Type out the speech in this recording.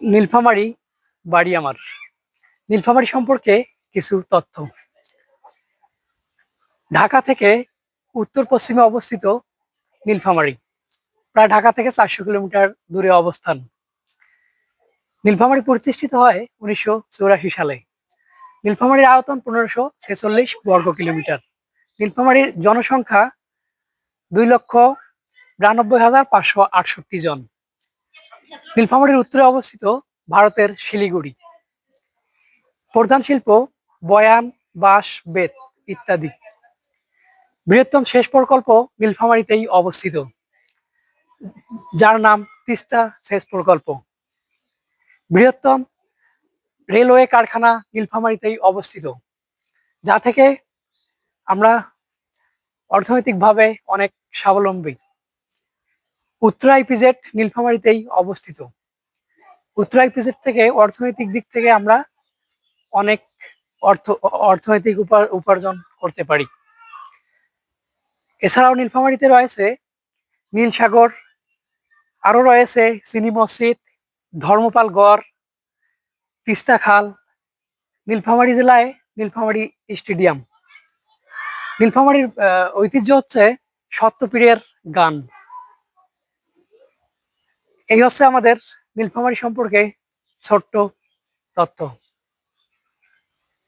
নীলফামারী বাড়ি আমার। নীলফামারী সম্পর্কে কিছু তথ্য। ঢাকা থেকে উত্তর পশ্চিমে অবস্থিত নীলফামারী, প্রায় ঢাকা থেকে চারশো কিলোমিটার দূরে অবস্থান। নীলফামারী প্রতিষ্ঠিত হয় উনিশশো সালে। নীলফামারীর আয়তন পনেরোশো ছেচল্লিশ বর্গ কিলোমিটার। নীলফামারীর জনসংখ্যা দুই লক্ষ বিরানব্বই হাজার পাঁচশো আটষট্টি জন। নীলফামারীর উত্তরে অবস্থিত ভারতের শিলিগুড়ি। প্রধান শিল্প বয়ান, বাঁশ, বেত ইত্যাদি। বৃহত্তম শেষ প্রকল্প নীলফামারীতেই অবস্থিত, যার নাম তিস্তা সেচ প্রকল্প। বৃহত্তম রেলওয়ে কারখানা নীলফামারীতেই অবস্থিত, যা থেকে আমরা অর্থনৈতিকভাবে অনেক স্বাবলম্বী। উত্তরা ইপিজেড নীলফামারীতেই অবস্থিত। উত্তরা ইপিজেড থেকে অর্থনৈতিক দিক থেকে আমরা অনেক অর্থ, অর্থনৈতিক উপা- উপার্জন করতে পারি। এছাড়াও নীলফামারীতে রয়েছে নীলসাগর, আরও রয়েছে চিনি মসজিদ, ধর্মপাল গড়, তিস্তা খাল, নীলফামারী জেলায় নীলফামারী স্টেডিয়াম। নীলফামারীর ঐতিহ্য হচ্ছে সত্যপীরের গান। এই হচ্ছে আমাদের নীলফামারি সম্পর্কে ছোট্ট তথ্য।